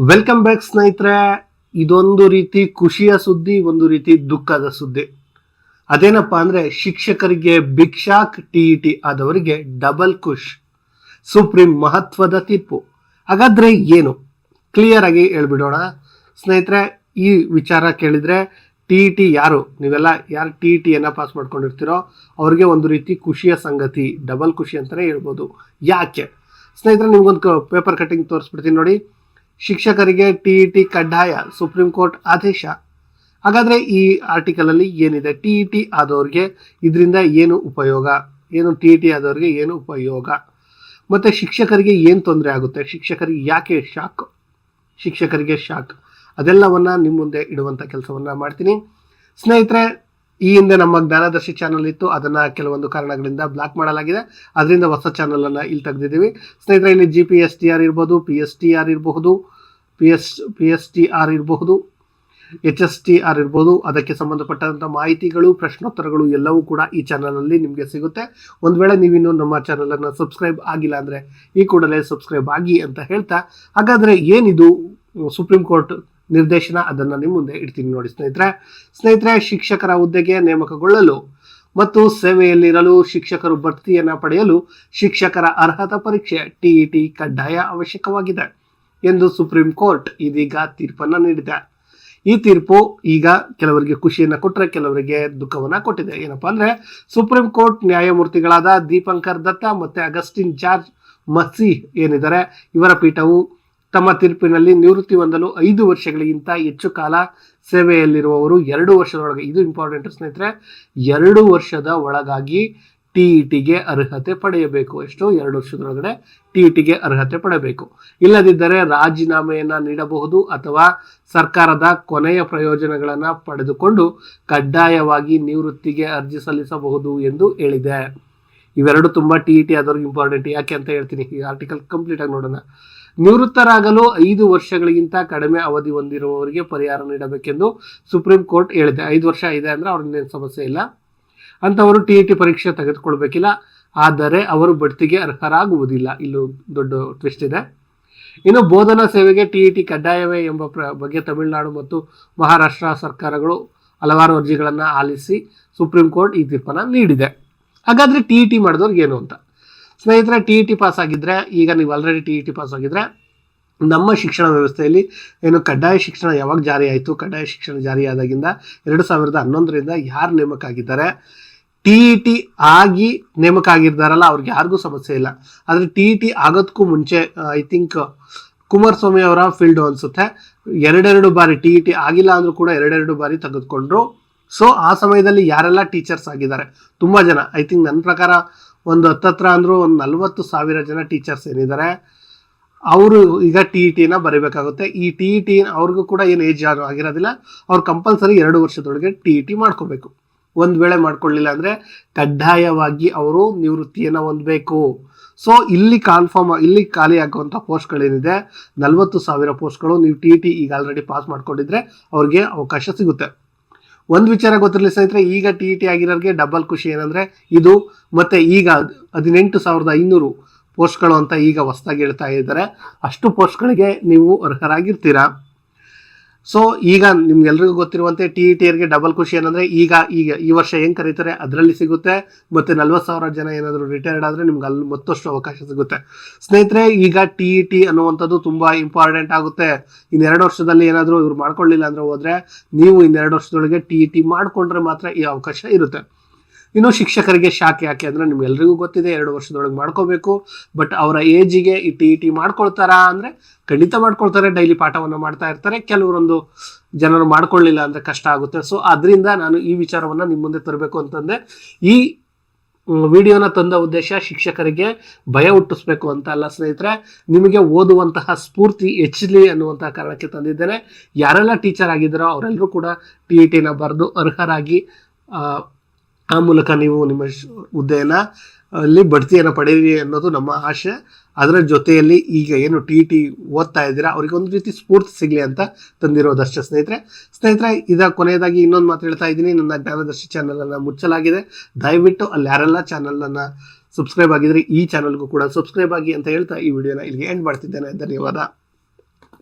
Welcome back ಸ್ನೇಹಿತರೆ. ಇದೊಂದು ರೀತಿ ಖುಷಿಯ ಸುದ್ದಿ, ಒಂದು ರೀತಿ ದುಃಖದ ಸುದ್ದಿ. ಅದೇನಪ್ಪ ಅಂದ್ರೆ, ಶಿಕ್ಷಕರಿಗೆ ಭಿಕ್ಷಾಕ್ ಟಿ ಇ ಟಿ ಆದವರಿಗೆ ಡಬಲ್ ಖುಷ್. ಸುಪ್ರೀಂ ಮಹತ್ವದ ತೀರ್ಪು. ಹಾಗಾದ್ರೆ ಏನು? ಕ್ಲಿಯರ್ ಆಗಿ ಹೇಳ್ಬಿಡೋಣ. ಸ್ನೇಹಿತರೆ, ಈ ವಿಚಾರ ಕೇಳಿದ್ರೆ, ಟಿ ಇ ಟಿ ಯಾರು? ನೀವೆಲ್ಲ ಯಾರು ಟಿ ಇ ಟಿಯನ್ನು ಪಾಸ್ ಮಾಡ್ಕೊಂಡಿರ್ತೀರೋ, ಅವ್ರಿಗೆ ಒಂದು ರೀತಿ ಖುಷಿಯ ಸಂಗತಿ ಡಬಲ್ ಖುಷಿ ಅಂತಲೇ ಹೇಳ್ಬೋದು. ಯಾಕೆ? ಸ್ನೇಹಿತರೆ, ನಿಮ್ಗೊಂದು ಪೇಪರ್ ಕಟ್ಟಿಂಗ್ ತೋರಿಸ್ಬಿಡ್ತೀನಿ ನೋಡಿ. ಶಿಕ್ಷಕರಿಗೆ ಟಿ ಇ ಟಿ ಕಡ್ಡಾಯ ಸುಪ್ರೀಂ ಕೋರ್ಟ್ ಆದೇಶ. ಹಾಗಾದರೆ ಈ ಆರ್ಟಿಕಲಲ್ಲಿ ಏನಿದೆ? ಟಿ ಇ ಟಿ ಆದವ್ರಿಗೆ ಇದರಿಂದ ಏನು ಉಪಯೋಗ? ಏನು ಟಿ ಇ ಟಿ ಆದವ್ರಿಗೆ ಏನು ಉಪಯೋಗ? ಮತ್ತು ಶಿಕ್ಷಕರಿಗೆ ಏನು ತೊಂದರೆ ಆಗುತ್ತೆ? ಶಿಕ್ಷಕರಿಗೆ ಯಾಕೆ ಶಾಕ್? ಶಿಕ್ಷಕರಿಗೆ ಶಾಕ್. ಅದೆಲ್ಲವನ್ನು ನಿಮ್ಮ ಮುಂದೆ ಇಡುವಂಥ ಕೆಲಸವನ್ನು ಮಾಡ್ತೀನಿ. ಸ್ನೇಹಿತರೆ ಈ ಹಿಂದೆ ನಮ್ಮ ಜ್ಞಾನದರ್ಶಿ ಚಾನಲ್ ಇತ್ತು. ಅದನ್ನ ಕೆಲವೊಂದು ಕಾರಣಗಳಿಂದ ಬ್ಲಾಕ್ ಮಾಡಲಾಗಿದೆ. ಅದರಿಂದ ಹೊಸ ಚಾನಲನ್ನು ಇಲ್ಲಿ ತೆಗೆದಿದ್ದೀವಿ. ಸ್ನೇಹಿತರೆ, ಇಲ್ಲಿ G P S T R ಇರ್ಬೋದು ಪಿ ಎಸ್ ಟಿ ಆರ್ ಇರಬಹುದು P S P S T R ಇರಬಹುದು ಎಚ್ ಎಸ್ ಟಿ ಆರ್ ಇರ್ಬೋದು. ಅದಕ್ಕೆ ಸಂಬಂಧಪಟ್ಟಂಥ ಮಾಹಿತಿಗಳು, ಪ್ರಶ್ನೋತ್ತರಗಳು ಎಲ್ಲವೂ ಕೂಡ ಈ ಚಾನಲಲ್ಲಿ ನಿಮಗೆ ಸಿಗುತ್ತೆ. ಒಂದು ವೇಳೆ ನೀವಿನ್ನು ನಮ್ಮ ಚಾನಲನ್ನು ಸಬ್ಸ್ಕ್ರೈಬ್ ಆಗಿಲ್ಲ ಅಂದರೆ ಈ ಕೂಡಲೇ ಸಬ್ಸ್ಕ್ರೈಬ್ ಆಗಿ ಅಂತ ಹೇಳ್ತಾ, ಹಾಗಾದರೆ ಏನಿದು ಸುಪ್ರೀಂ ಕೋರ್ಟ್ ನಿರ್ದೇಶನ, ಅದನ್ನು ನಿಮ್ಮ ಮುಂದೆ ಇಡ್ತೀನಿ ನೋಡಿ ಸ್ನೇಹಿತರೆ. ಸ್ನೇಹಿತರೆ, ಶಿಕ್ಷಕರ ಹುದ್ದೆಗೆ ನೇಮಕಗೊಳ್ಳಲು ಮತ್ತು ಸೇವೆಯಲ್ಲಿರಲು ಶಿಕ್ಷಕರು ಬಡ್ತಿಯನ್ನು ಪಡೆಯಲು ಶಿಕ್ಷಕರ ಅರ್ಹತಾ ಪರೀಕ್ಷೆ ಟಿಇಟಿ ಕಡ್ಡಾಯ ಅವಶ್ಯಕವಾಗಿದೆ ಎಂದು ಸುಪ್ರೀಂ ಕೋರ್ಟ್ ಇದೀಗ ತೀರ್ಪನ್ನು ನೀಡಿದೆ. ಈ ತೀರ್ಪು ಈಗ ಕೆಲವರಿಗೆ ಖುಷಿಯನ್ನು ಕೊಟ್ಟರೆ ಕೆಲವರಿಗೆ ದುಃಖವನ್ನು ಕೊಟ್ಟಿದೆ. ಏನಪ್ಪಾ ಅಂದರೆ ಸುಪ್ರೀಂ ಕೋರ್ಟ್ ನ್ಯಾಯಮೂರ್ತಿಗಳಾದ ದೀಪಂಕರ್ ದತ್ತ ಮತ್ತು ಅಗಸ್ಟಿನ್ ಜಾರ್ಜ್ ಮಸಿ ಏನಿದ್ದಾರೆ, ಇವರ ಪೀಠವು ತಮ್ಮ ತೀರ್ಪಿನಲ್ಲಿ ನಿವೃತ್ತಿ ಹೊಂದಲು ಐದು ವರ್ಷಗಳಿಗಿಂತ ಹೆಚ್ಚು ಕಾಲ ಸೇವೆಯಲ್ಲಿರುವವರು ಎರಡು ವರ್ಷದೊಳಗೆ. ಇದು ಇಂಪಾರ್ಟೆಂಟ್ ಸ್ನೇಹಿತರೆ, ಎರಡು ವರ್ಷದ ಒಳಗಾಗಿ ಟಿ ಇ ಟಿಗೆ ಅರ್ಹತೆ ಪಡೆಯಬೇಕು. ಎಷ್ಟು? ಎರಡು ವರ್ಷದೊಳಗಡೆ ಟಿ ಇ ಟಿಗೆ ಅರ್ಹತೆ ಪಡೆಯಬೇಕು. ಇಲ್ಲದಿದ್ದರೆ ರಾಜೀನಾಮೆಯನ್ನು ನೀಡಬಹುದು ಅಥವಾ ಸರ್ಕಾರದ ಕೊನೆಯ ಪ್ರಯೋಜನಗಳನ್ನು ಪಡೆದುಕೊಂಡು ಕಡ್ಡಾಯವಾಗಿ ನಿವೃತ್ತಿಗೆ ಅರ್ಜಿ ಸಲ್ಲಿಸಬಹುದು ಎಂದು ಹೇಳಿದೆ. ಇವೆರಡು ತುಂಬ ಟಿ ಇ ಟಿ ಆದವ್ರಿಗೆ ಇಂಪಾರ್ಟೆಂಟ್ ಯಾಕೆ ಅಂತ ಹೇಳ್ತೀನಿ. ಈ ಆರ್ಟಿಕಲ್ ಕಂಪ್ಲೀಟ್ ಆಗಿ ನೋಡೋಣ. ನಿವೃತ್ತರಾಗಲು ಐದು ವರ್ಷಗಳಿಗಿಂತ ಕಡಿಮೆ ಅವಧಿ ಹೊಂದಿರುವವರಿಗೆ ಪರಿಹಾರ ನೀಡಬೇಕೆಂದು ಸುಪ್ರೀಂ ಕೋರ್ಟ್ ಹೇಳಿದೆ. ಐದು ವರ್ಷ ಇದೆ ಅಂದ್ರೆ ಅವ್ರನ್ನೇನು ಸಮಸ್ಯೆ ಇಲ್ಲ. ಅಂತವರು ಟಿ ಇ ಟಿ ಪರೀಕ್ಷೆ ತೆಗೆದುಕೊಳ್ಬೇಕಿಲ್ಲ. ಆದರೆ ಅವರು ಬಡ್ತಿಗೆ ಅರ್ಹರಾಗುವುದಿಲ್ಲ. ಇಲ್ಲೂ ದೊಡ್ಡ ಟ್ವಿಸ್ಟ್ ಇದೆ. ಇನ್ನು ಬೋಧನಾ ಸೇವೆಗೆ ಟಿ ಇ ಟಿ ಕಡ್ಡಾಯವೇ ಎಂಬ ಪ್ರ ಬಗ್ಗೆ ತಮಿಳುನಾಡು ಮತ್ತು ಮಹಾರಾಷ್ಟ್ರ ಸರ್ಕಾರಗಳು ಹಲವಾರು ಅರ್ಜಿಗಳನ್ನು ಆಲಿಸಿ ಸುಪ್ರೀಂ ಕೋರ್ಟ್ ಈ ತೀರ್ಪನ್ನು ನೀಡಿದೆ. ಹಾಗಾದರೆ ಟಿ ಇ ಟಿ ಮಾಡಿದವ್ರಿಗೆ ಏನು ಅಂತ? ಸ್ನೇಹಿತರೆ ಟಿ ಇ ಟಿ ಪಾಸ್ ಆಗಿದ್ರೆ, ಈಗ ನೀವು already T E T pass ಆಗಿದ್ರೆ, ನಮ್ಮ ಶಿಕ್ಷಣ ವ್ಯವಸ್ಥೆಯಲ್ಲಿ ಏನು ಕಡ್ಡಾಯ ಶಿಕ್ಷಣ ಯಾವಾಗ ಜಾರಿ ಆಯಿತು, ಕಡ್ಡಾಯ ಶಿಕ್ಷಣ ಜಾರಿಯಾದಾಗಿಂದ ಎರಡು ಸಾವಿರದ ಹನ್ನೊಂದರಿಂದ ಯಾರು ನೇಮಕ ಆಗಿದ್ದಾರೆ ಟಿ ಇ ಟಿ ಆಗಿ ನೇಮಕ ಆಗಿರ್ತಾರಲ್ಲ ಅವ್ರಿಗೆ ಯಾರಿಗೂ ಸಮಸ್ಯೆ ಇಲ್ಲ. ಆದರೆ ಟಿ ಇ ಟಿ ಆಗೋದಕ್ಕೂ ಮುಂಚೆ ಐ ಥಿಂಕ್ ಕುಮಾರಸ್ವಾಮಿ ಅವರ ಫೀಲ್ಡ್ ಅನ್ಸುತ್ತೆ. ಎರಡೆರಡು ಬಾರಿ ಟಿ ಇ ಟಿ ಆಗಿಲ್ಲ ಅಂದರೂ ಕೂಡ ಎರಡೆರಡು ಬಾರಿ ತೆಗೆದುಕೊಂಡ್ರು. ಸೊ ಆ ಸಮಯದಲ್ಲಿ ಯಾರೆಲ್ಲ ಟೀಚರ್ಸ್ ಆಗಿದ್ದಾರೆ? ತುಂಬ ಜನ. ಐ ಥಿಂಕ್ ನನ್ನ ಪ್ರಕಾರ ಒಂದು ಹತ್ತತ್ರ ಅಂದರೂ ಒಂದು ನಲ್ವತ್ತು ಸಾವಿರ ಜನ ಟೀಚರ್ಸ್ ಏನಿದ್ದಾರೆ ಅವರು ಈಗ ಟಿ ಇ ಟಿನ ಬರೀಬೇಕಾಗುತ್ತೆ. ಈ ಟಿ ಇ ಟಿ ಅವ್ರಿಗೂ ಕೂಡ ಏನು ಏಜ್ ಯಾರು ಆಗಿರೋದಿಲ್ಲ. ಅವ್ರು ಕಂಪಲ್ಸರಿ ಎರಡು ವರ್ಷದೊಳಗೆ ಟಿ ಇ ಟಿ ಮಾಡ್ಕೋಬೇಕು. ಒಂದು ವೇಳೆ ಮಾಡ್ಕೊಳ್ಳಿಲ್ಲ ಅಂದರೆ ಕಡ್ಡಾಯವಾಗಿ ಅವರು ನಿವೃತ್ತಿಯನ್ನು ಹೊಂದಬೇಕು. ಸೊ ಇಲ್ಲಿ ಕಾನ್ಫರ್ಮ್ ಇಲ್ಲಿ ಖಾಲಿ ಆಗುವಂಥ ಪೋಸ್ಟ್ಗಳೇನಿದೆ, ನಲವತ್ತು ಸಾವಿರ ಪೋಸ್ಟ್ಗಳು ನೀವು ಟಿ ಇ ಟಿ ಈಗ ಆಲ್ರೆಡಿ ಪಾಸ್ ಮಾಡ್ಕೊಂಡಿದ್ರೆ ಅವ್ರಿಗೆ ಅವಕಾಶ ಸಿಗುತ್ತೆ. ಒಂದು ವಿಚಾರ ಗೊತ್ತಿರಲಿ ಸ್ನೇಹಿತರೆ, ಈಗ ಟಿ ಟಿ ಆಗಿರೋರಿಗೆ ಡಬಲ್ ಖುಷಿ ಏನಂದ್ರೆ, ಇದು ಮತ್ತೆ ಈಗ ಹದಿನೆಂಟು ಸಾವಿರದ ಐನೂರು ಪೋಸ್ಟ್ಗಳು ಅಂತ ಈಗ ಹೊಸದಾಗಿ ಹೇಳ್ತಾ ಇದ್ದಾರೆ. ಅಷ್ಟು ಪೋಸ್ಟ್ಗಳಿಗೆ ನೀವು ಅರ್ಹರಾಗಿರ್ತೀರಾ? ಸೊ ಈಗ ನಿಮ್ಗೆಲ್ರಿಗೂ ಗೊತ್ತಿರುವಂತೆ ಟಿ ಇ ಟಿಯರ್ಗೆ ಡಬಲ್ ಖುಷಿ ಏನಂದ್ರೆ ಈಗ ಈಗ ಈ ವರ್ಷ ಹೆಂಗ್ ಕರೀತಾರೆ ಅದರಲ್ಲಿ ಸಿಗುತ್ತೆ. ಮತ್ತೆ ನಲ್ವತ್ತು ಸಾವಿರ ಜನ ಏನಾದರೂ ರಿಟೈರ್ಡ್ ಆದರೆ ನಿಮ್ಗೆ ಅಲ್ಲಿ ಮತ್ತಷ್ಟು ಅವಕಾಶ ಸಿಗುತ್ತೆ. ಸ್ನೇಹಿತರೆ, ಈಗ ಟಿ ಇ ಟಿ ಅನ್ನುವಂಥದ್ದು ತುಂಬಾ ಇಂಪಾರ್ಟೆಂಟ್ ಆಗುತ್ತೆ. ಇನ್ನೆರಡು ವರ್ಷದಲ್ಲಿ ಏನಾದರೂ ಇವ್ರು ಮಾಡ್ಕೊಳ್ಳಿಲ್ಲ ಅಂದ್ರೆ ಹೋದ್ರೆ ನೀವು ಇನ್ನೆರಡು ವರ್ಷದೊಳಗೆ ಟಿ ಇ ಟಿ ಮಾಡ್ಕೊಂಡ್ರೆ ಮಾತ್ರ ಈ ಅವಕಾಶ ಇರುತ್ತೆ. ಇನ್ನು ಶಿಕ್ಷಕರಿಗೆ ಶಾಕ್ ಯಾಕೆ ಅಂದ್ರೆ ನಿಮ್ಗೆಲ್ರಿಗೂ ಗೊತ್ತಿದೆ, ಎರಡು ವರ್ಷದೊಳಗೆ ಮಾಡ್ಕೋಬೇಕು ಬಟ್ ಅವರ ಏಜಿಗೆ ಈ ಟಿ ಇ ಟಿ ಮಾಡ್ಕೊಳ್ತಾರಾ ಅಂದ್ರೆ ಖಂಡಿತ ಮಾಡ್ಕೊಳ್ತಾರೆ ಡೈಲಿ ಪಾಠವನ್ನು ಮಾಡ್ತಾ ಇರ್ತಾರೆ, ಕೆಲವರೊಂದು ಜನರು ಮಾಡ್ಕೊಳ್ಳಿಲ್ಲ ಅಂದ್ರೆ ಕಷ್ಟ ಆಗುತ್ತೆ. ಸೊ ಅದರಿಂದ ನಾನು ಈ ವಿಚಾರವನ್ನ ನಿಮ್ಮ ಮುಂದೆ ತರಬೇಕು ಅಂತಂದೆ, ಈ ವಿಡಿಯೋನ ತಂದ ಉದ್ದೇಶ ಶಿಕ್ಷಕರಿಗೆ ಭಯ ಹುಟ್ಟಿಸ್ಬೇಕು ಅಂತ ಅಲ್ಲ ಸ್ನೇಹಿತರೆ, ನಿಮಗೆ ಓದುವಂತಹ ಸ್ಫೂರ್ತಿ ಹೆಚ್ಚಲಿ ಅನ್ನುವಂತಹ ಕಾರಣಕ್ಕೆ ತಂದಿದ್ದೇನೆ. ಯಾರೆಲ್ಲ ಟೀಚರ್ ಆಗಿದ್ದಾರೋ ಅವರೆಲ್ಲರೂ ಕೂಡ ಟಿ ಇ ಟಿನ ಬರೆದು ಅರ್ಹರಾಗಿ ಆ, ಮೂಲಕ ನೀವು ನಿಮ್ಮ ಹುದ್ದೆಯನ್ನು ಅಲ್ಲಿ ಬಡ್ತಿಯನ್ನು ಪಡೆಯಿರಿ ಅನ್ನೋದು ನಮ್ಮ ಆಶೆ. ಅದರ ಜೊತೆಯಲ್ಲಿ ಈಗ ಏನು ಟಿ ಟಿ ಓದ್ತಾ ಇದ್ದೀರಾ ಅವ್ರಿಗೆ ಒಂದು ರೀತಿ ಸ್ಫೂರ್ತಿ ಸಿಗಲಿ ಅಂತ ತಂದಿರೋದಷ್ಟೇ ಸ್ನೇಹಿತರೆ. ಸ್ನೇಹಿತರೆ ಇದ ಕೊನೆಯದಾಗಿ ಇನ್ನೊಂದು ಮಾತು ಹೇಳ್ತಾ ಇದ್ದೀನಿ. ನನ್ನ ಜ್ಞಾನದರ್ಶಿ ಚಾನಲನ್ನು ಮುಚ್ಚಲಾಗಿದೆ. ದಯವಿಟ್ಟು ಅಲ್ಲಿ ಯಾರೆಲ್ಲ ಚಾನಲನ್ನು ಸಬ್ಸ್ಕ್ರೈಬ್ ಆಗಿದ್ರೆ ಈ ಚಾನಲ್ಗೂ ಕೂಡ ಸಬ್ಸ್ಕ್ರೈಬ್ ಆಗಿ ಅಂತ ಹೇಳ್ತಾ ಈ ವಿಡಿಯೋನ ಇಲ್ಲಿಗೆ ಎಂಡ್ ಮಾಡ್ತಿದ್ದೇನೆ. ಧನ್ಯವಾದ.